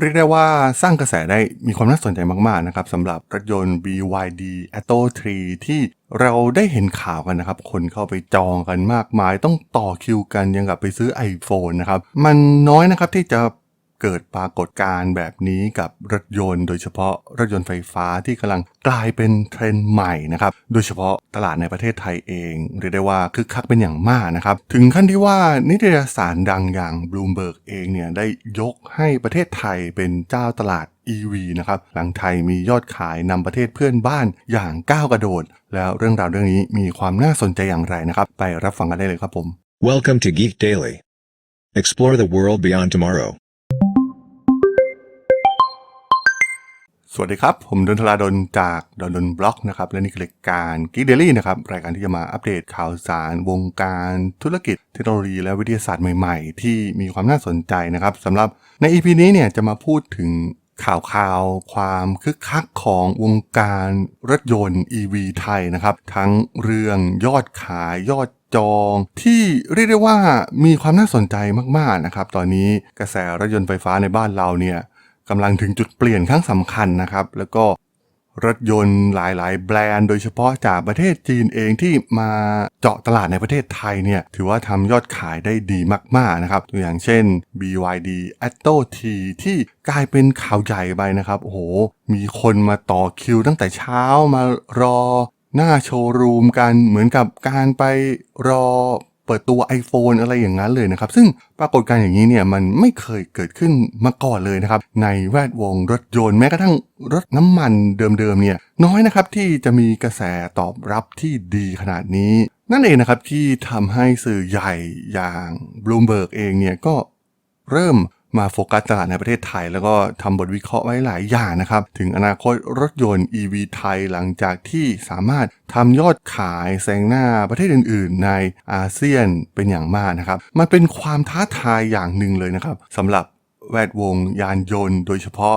เรียกได้ว่าสร้างกระแสได้มีความน่าสนใจมาก ๆ นะครับสำหรับรถยนต์ BYD Atto 3 ที่เราได้เห็นข่าวกันนะครับ คนเข้าไปจองกันมากมาย ต้องต่อคิวกันยังกับไปซื้อ iPhone นะครับ มันน้อยนะครับที่จะ เกิดปรากฏการณ์แบบนี้กับรถยนต์ โดยเฉพาะรถยนต์ไฟฟ้าที่กำลังกลายเป็นเทรนด์ใหม่นะครับ โดยเฉพาะตลาดในประเทศไทยเองเรียกได้ว่าคึกคักเป็นอย่างมากนะครับ ถึงขั้นที่ว่านิตยสารดังอย่าง Bloomberg เองเนี่ยได้ยกให้ประเทศไทยเป็นเจ้าตลาด EV นะครับ หลังไทยมียอดขายนำประเทศเพื่อนบ้านอย่างก้าวกระโดด แล้วเรื่องราวเรื่องนี้มีความน่าสนใจอย่างไรนะครับ ไปรับฟังกันได้เลยครับผม Welcome to Geek Daily. Explore the world beyond tomorrow. สวัสดีครับ ผมดนทลาดนจากดนดนบล็อกนะครับ และนี่คือรายการกีเดลี่นะครับ รายการที่จะมาอัปเดตข่าวสารวงการธุรกิจเทคโนโลยีและวิทยาศาสตร์ใหม่ๆ ที่มีความน่าสนใจนะครับสำหรับใน EP นี้เนี่ยจะมาพูดถึงข่าวข่าวความคึกคักของวงการรถยนต์ EV ไทยนะครับ ทั้งเรื่องยอดขายยอดจองที่เรียกได้ว่ามีความน่าสนใจมากๆนะครับ ตอนนี้กระแสรถยนต์ไฟฟ้าในบ้านเราเนี่ย กำลังถึงจุดเปลี่ยนครั้งสำคัญนะครับ แล้วก็รถยนต์หลายๆ แบรนด์โดยเฉพาะจากประเทศจีนเองที่มาเจาะตลาดในประเทศไทยเนี่ยถือว่าทำยอดขายได้ดีมาก ๆ นะครับ ตัวอย่างเช่น BYD Atto T ที่กลายเป็นข่าวใหญ่ไปนะครับ โอ้โห มีคนมาต่อคิวตั้งแต่เช้ามารอหน้าโชว์รูมกันเหมือนกับการไปรอ เปิดตัว iPhone อะไรอย่างนั้นเลยนะครับ ซึ่งปรากฏการณ์อย่างนี้เนี่ยมันไม่เคยเกิดขึ้นมาก่อนเลยนะครับ ในแวดวงรถยนต์แม้กระทั่งรถน้ำมันเดิมๆเนี่ยน้อยนะครับที่จะมีกระแสตอบรับที่ดีขนาดนี้ นั่นเองนะครับที่ทำให้สื่อใหญ่อย่าง Bloomberg เองเนี่ยก็เริ่ม มาโฟกัสตลาดในประเทศไทย แล้วก็ทำบทวิเคราะห์ไว้หลายอย่างนะครับ ถึงอนาคตรถยนต์ EV ไทยหลังจากที่สามารถทำยอดขายแซงหน้าประเทศอื่น ๆ ในอาเซียนเป็นอย่างมากนะครับ มันเป็นความท้าทายอย่างหนึ่งเลยนะครับสำหรับแวดวงยานยนต์ โดยเฉพาะ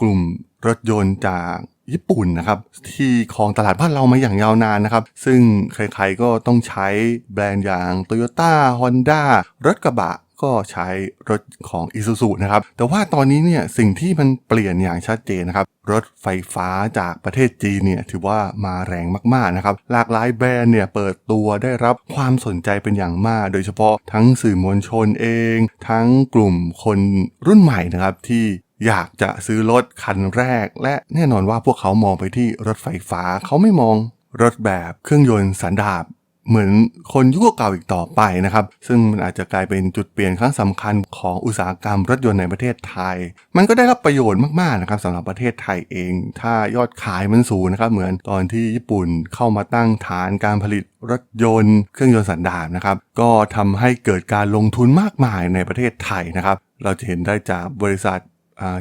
กลุ่มรถยนต์จากญี่ปุ่นนะครับที่ครองตลาดบ้านเรามาอย่างยาวนานนะครับซึ่งใครๆก็ต้องใช้แบรนด์อย่าง Toyota Honda รถกระบะ ก็ใช้รถของ Isuzu นะครับ แต่ว่าตอนนี้เนี่ยสิ่งที่มันเปลี่ยนอย่างชัดเจนนะครับ รถไฟฟ้าจากประเทศจีนเนี่ยถือว่ามาแรงมากๆนะครับ หลากหลายแบรนด์เนี่ยเปิดตัวได้รับความสนใจเป็นอย่างมาก โดยเฉพาะทั้งสื่อมวลชนเอง ทั้งกลุ่มคนรุ่นใหม่นะครับที่อยากจะซื้อรถคันแรก และแน่นอนว่าพวกเขามองไปที่รถไฟฟ้า เขาไม่มองรถแบบเครื่องยนต์สันดาป เหมือนคนยุคเก่าอีกต่อไปนะครับ ซึ่งมันอาจจะกลายเป็นจุดเปลี่ยนครั้งสำคัญของอุตสาหกรรมรถยนต์ในประเทศไทย มันก็ได้รับประโยชน์มากๆนะครับสำหรับประเทศไทยเอง ถ้ายอดขายมันสูงนะครับ เหมือนตอนที่ญี่ปุ่นเข้ามาตั้งฐานการผลิตรถยนต์ เครื่องยนต์สันดาปนะครับ ก็ทำให้เกิดการลงทุนมากมายในประเทศไทยนะครับ เราจะเห็นได้จากบริษัท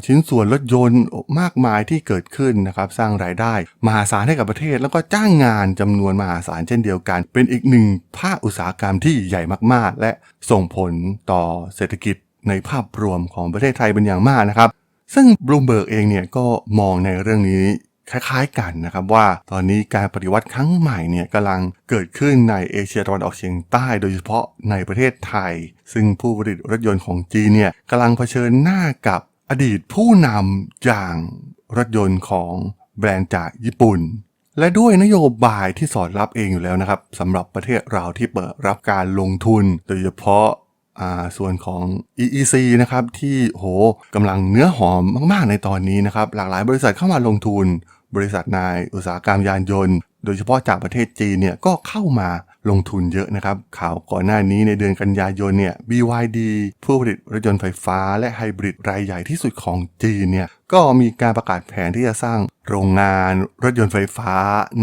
ชิ้นส่วนรถยนต์มากมายที่เกิดขึ้นนะครับสร้างรายได้มหาศาลให้กับประเทศ แล้วก็จ้างงานจำนวนมหาศาลเช่นเดียวกัน เป็นอีกหนึ่งภาคอุตสาหกรรมที่ใหญ่มากๆ และส่งผลต่อเศรษฐกิจในภาพรวมของประเทศไทยเป็นอย่างมากนะครับ ซึ่งบลูเบิร์กเองเนี่ยก็มองในเรื่องนี้คล้ายๆกันนะครับว่าตอนนี้การปฏิวัติครั้งใหม่เนี่ยกำลังเกิดขึ้นในเอเชียตะวันออกเฉียงใต้โดยเฉพาะในประเทศไทย ซึ่งผู้ผลิตรถยนต์ของจีนเนี่ยกำลังเผชิญหน้ากับ อดีตผู้นำอย่างรถยนต์ของแบรนด์จากญี่ปุ่น และด้วยนโยบายที่สอดรับเองอยู่แล้วนะครับสำหรับประเทศเราที่เปิดรับการลงทุน โดยเฉพาะาส่วนของ EEC นะครับที่โหกำลังเนื้อหอมมากๆในตอนนี้นะครับหลากหลายบริษัทเข้ามาลงทุน บริษัทในอุตสาหกรรมยานยนต์ โดยเฉพาะจากประเทศจีนเนี่ยก็เข้ามา ลงทุนเยอะนะครับ ข่าวก่อนหน้านี้ในเดือนกันยายนเนี่ย BYD ผู้ผลิตรถยนต์ไฟฟ้าและไฮบริดรายใหญ่ที่สุดของจีนเนี่ยก็มีการประกาศแผนที่จะสร้างโรงงานรถยนต์ไฟฟ้า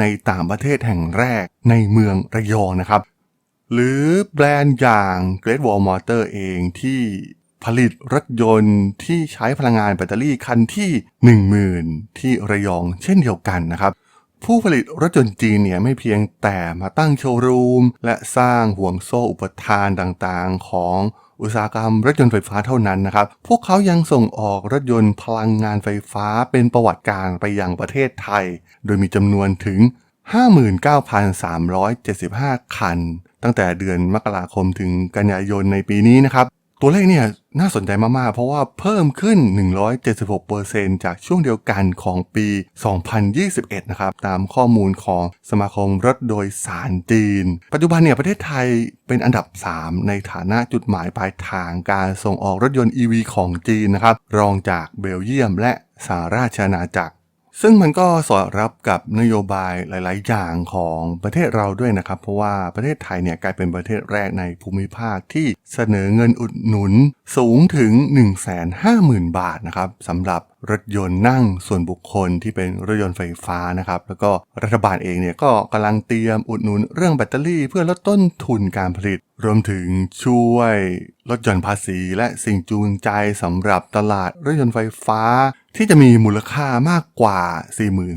ในต่างประเทศแห่งแรกในเมืองระยองนะครับ หรือแบรนด์อย่าง Great Wall Motor เองที่ผลิตรถยนต์ที่ใช้พลังงานแบตเตอรี่คันที่ 10,000 ที่ระยองเช่นเดียวกันนะครับ ผู้ผลิตรถยนต์จีนเนี่ยไม่เพียงแต่มาตั้งโชว์รูม และสร้างห่วงโซ่อุปทานต่างๆ ของอุตสาหกรรมรถยนต์ไฟฟ้าเท่านั้นนะครับ พวกเขายังส่งออกรถยนต์พลังงานไฟฟ้าเป็นประวัติการไปยังประเทศไทย โดยมีจำนวนถึง 59,375 คัน ตั้งแต่เดือนมกราคมถึงกันยายนในปีนี้นะครับ ตัวเลขเนี่ยน่าสนใจมากๆ เพราะว่าเพิ่มขึ้น 176%จากช่วงเดียวกันของปี 2021 นะครับ ตามข้อมูลของสมาคมรถโดยสารจีน ปัจจุบันเนี่ยประเทศไทยเป็นอันดับ 3 ในฐานะจุดหมายปลายทางการส่งออกรถยนต์ EV ของจีนนะครับ รองจากเบลเยียมและสหราชอาณาจักร ซึ่งมันก็สอดรับกับนโยบายหลาย ๆ อย่างของประเทศเราด้วยนะครับ เพราะว่าประเทศไทยเนี่ยกลายเป็นประเทศแรกในภูมิภาคที่เสนอเงินอุดหนุนสูงถึง 150,000 บาทนะครับสำหรับรถยนต์นั่งส่วนบุคคลที่เป็นรถยนต์ไฟฟ้านะครับแล้วก็รัฐบาลเองเนี่ยก็กำลังเตรียมอุดหนุนเรื่องแบตเตอรี่ เพื่อลดต้นทุนการผลิต รวมถึงช่วยลดหย่อนภาษีและสิ่งจูงใจสำหรับตลาดรถยนต์ไฟฟ้า ที่จะมีมูลค่ามากกว่า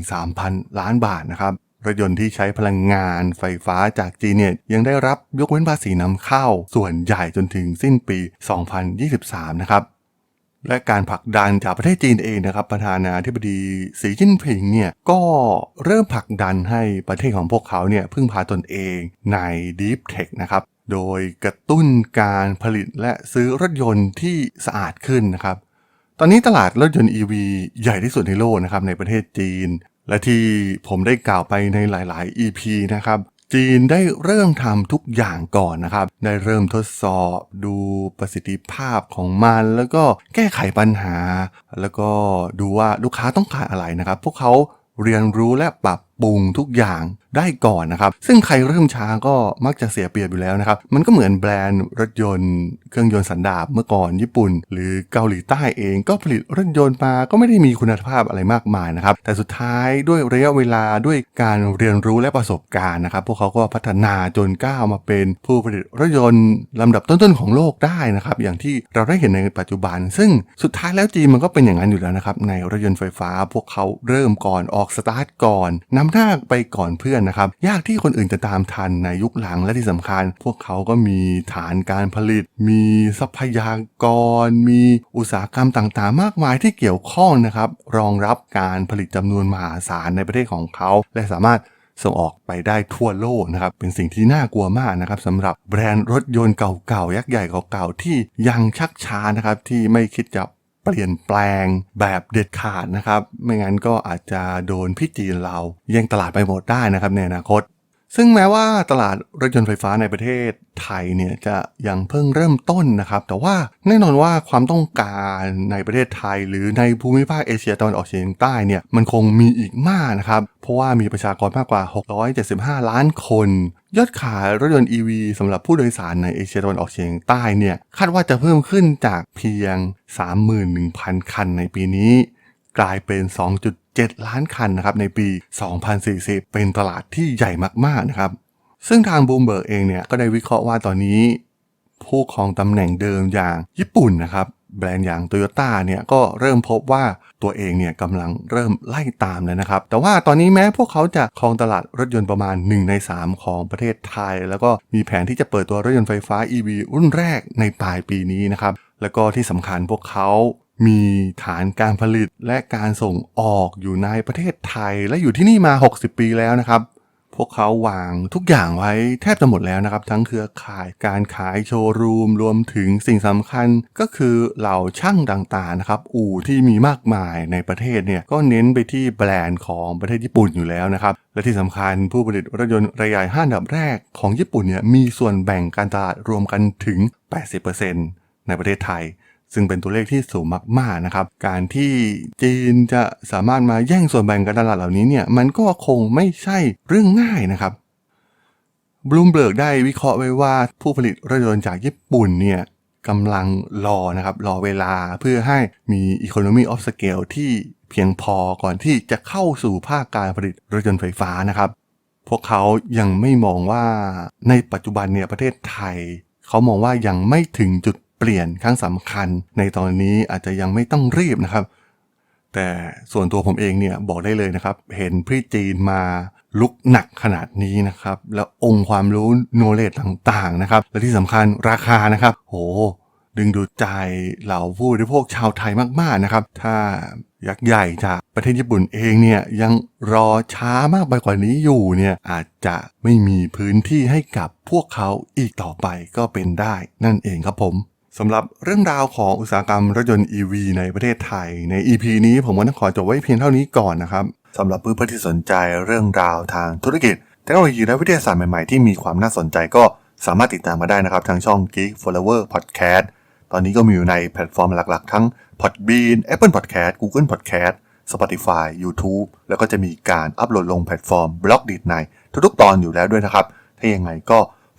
43,000 ล้านบาทนะครับรถยนต์ที่ใช้พลังงานไฟฟ้าจากจีนเนี่ยยังได้รับยกเว้นภาษีนำเข้า ส่วนใหญ่จนถึงสิ้นปี 2023 นะครับ และการผลักดันจากประเทศจีนเองนะครับ ประธานาธิบดีสีจิ้นผิงเนี่ยก็เริ่มผลักดันให้ประเทศของพวกเขาเนี่ยพึ่งพาตนเองใน Deep Tech นะครับ โดยกระตุ้นการผลิตและซื้อรถยนต์ที่สะอาดขึ้นนะครับ ตอนนี้ตลาดรถยนต์ EV ใหญ่ที่สุดในโลกนะครับในประเทศจีน และที่ผมได้กล่าวไปในหลาย ๆ EP นะครับจีนได้เริ่มทำทุกอย่างก่อนนะครับ ได้เริ่มทดสอบดูประสิทธิภาพของมัน แล้วก็แก้ไขปัญหา แล้วก็ดูว่าลูกค้าต้องการอะไรนะครับ พวกเขาเรียนรู้และปรับปรุงทุกอย่างได้ก่อนนะครับ ซึ่งใครเริ่มช้าก็มักจะเสียเปรียบอยู่แล้วนะครับ มันก็เหมือนแบรนด์รถยนต์ เครื่องยนต์สันดาปเมื่อก่อนญี่ปุ่น หรือเกาหลีใต้เองก็ผลิตรถยนต์มาก็ไม่ได้มีคุณภาพอะไรมากมายนะครับ แต่สุดท้ายด้วยระยะเวลาด้วยการเรียนรู้และประสบการณ์นะครับ พวกเขาก็พัฒนาจนก้าวมาเป็นผู้ผลิตรถยนต์ลำดับต้นๆของโลกได้นะครับ อย่างที่เราได้เห็นในปัจจุบัน ซึ่งสุดท้ายแล้วจีนมันก็เป็นอย่างนั้นอยู่แล้วนะครับในรถยนต์ไฟฟ้า พวกเขาเริ่มก่อนออกสตาร์ทก่อนนำหน้าไปก่อนเพื่อนนะครับ ยากที่คนอื่นจะตามทันในยุคหลังและที่สำคัญ พวกเขาก็มีฐานการผลิต มีทรัพยากร มีอุตสาหกรรมต่างๆ มากมายที่เกี่ยวข้องนะครับ รองรับการผลิตจำนวนมหาศาลในประเทศของเขา และสามารถส่งออกไปได้ทั่วโลกนะครับ เป็นสิ่งที่น่ากลัวมากนะครับสำหรับแบรนด์รถยนต์เก่าๆ ยักษ์ใหญ่เก่าๆ ที่ยังชักช้านะครับที่ไม่คิดจะ เปลี่ยนแปลงแบบเด็ดขาดนะครับ ไม่งั้นก็อาจจะโดนพี่จีนเราแย่งตลาดไปหมดได้นะครับในอนาคต ซึ่งแม้ว่าตลาดรถยนต์ไฟฟ้าในประเทศไทยเนี่ยจะยังเพิ่งเริ่มต้นนะครับ แต่ว่าแน่นอนว่าความต้องการในประเทศไทย หรือในภูมิภาคเอเชียตะวันออกเฉียงใต้เนี่ยมันคงมีอีกมากนะครับ เพราะว่ามีประชากรมากกว่า 675 ล้านคน ยอดขายรถยนต์ EV สำหรับผู้โดยสารในเอเชียตะวันออกเฉียงใต้เนี่ยคาดว่าจะเพิ่มขึ้นจากเพียง 31,000 คันในปีนี้ กลายเป็น 7 ล้านคันนะครับในปี 2040 เป็นตลาดที่ใหญ่มากๆนะครับ ซึ่งทางบูมเบิร์กเองเนี่ยก็ได้วิเคราะห์ว่าตอนนี้ ผู้ครองตำแหน่งเดิมอย่างญี่ปุ่นนะครับแบรนด์อย่างโตโยต้าเนี่ยก็เริ่มพบว่าตัวเองเนี่ยกำลังเริ่มไล่ตามแล้วนะครับ แต่ว่าตอนนี้แม้พวกเขาจะครองตลาดรถยนต์ประมาณ 1 ใน 3 ของประเทศไทย แล้วก็มีแผนที่จะเปิดตัวรถยนต์ไฟฟ้า EV รุ่นแรกในปลายปีนี้นะครับ แล้วก็ที่สำคัญพวกเขา มีฐานการผลิตและการส่งออกอยู่ในประเทศไทย และอยู่ที่นี่มา 60 ปีแล้วนะครับ พวกเขาวางทุกอย่างไว้แทบจะหมดแล้วนะครับ ทั้งเครือข่ายการขายโชว์รูมรวมถึงสิ่งสำคัญก็คือเหล่าช่างต่างๆนะครับ อู่ที่มีมากมายในประเทศเนี่ยก็เน้นไปที่แบรนด์ของประเทศญี่ปุ่นอยู่แล้วนะครับและที่สำคัญผู้ผลิตรถยนต์รายใหญ่ห้าอันดับแรกของญี่ปุ่นเนี่ยมีส่วนแบ่งการตลาดรวมกันถึง 80%ในประเทศไทย ซึ่งเป็นตัวเลขที่สูงมากๆนะครับ การที่จีนจะสามารถมาแย่งส่วนแบ่งการตลาดเหล่านี้เนี่ยมันก็คงไม่ใช่เรื่องง่ายนะครับบลูมเบิร์กได้วิเคราะห์ไว้ว่าผู้ผลิตรถยนต์จากญี่ปุ่นเนี่ยกำลังรอนะครับรอเวลาเพื่อให้มี Economy of Scale ที่เพียงพอก่อนที่จะเข้าสู่ภาคการผลิตรถยนต์ไฟฟ้านะครับ พวกเขายังไม่มองว่าในปัจจุบันเนี่ยประเทศไทย เขามองว่ายังไม่ถึงจุด เปลี่ยนครั้งสำคัญ ในตอนนี้อาจจะยังไม่ต้องรีบนะครับ แต่ส่วนตัวผมเองเนี่ยบอกได้เลยนะครับ เห็นพี่จีนมาลุกหนักขนาดนี้นะครับ แล้วองค์ความรู้โนเลดต่างๆนะครับ และที่สำคัญราคานะครับ โห ดึงดูดใจเหล่าผู้บริโภคชาวไทยมากๆนะครับ ถ้ายักษ์ใหญ่จากประเทศญี่ปุ่นเองเนี่ยยังรอช้ามากไปกว่านี้อยู่เนี่ยอาจจะไม่มีพื้นที่ให้กับพวกเขาอีกต่อไปก็เป็นได้นั่นเองครับผม สำหรับเรื่องราวของอุตสาหกรรมรถยนต์ EV ในประเทศไทย ใน EP นี้ผมก็ต้องขอจบไว้เพียงเท่านี้ก่อนนะครับสำหรับเพื่อนๆที่สนใจเรื่องราวทางธุรกิจเทคโนโลยีและวิทยาศาสตร์ใหม่ๆ ที่มีความน่าสนใจก็สามารถติดตามมาได้นะครับ ทางช่อง Geek Flower Podcast ตอนนี้ก็มีอยู่ในแพลตฟอร์มหลักๆ ทั้ง Podbean Apple Podcast Google Podcast Spotify YouTube แล้วก็จะมีการอัปโหลดลงแพลตฟอร์มบล็อกดีดในทุกๆตอนอยู่แล้วด้วยนะครับ ถ้ายังไงก็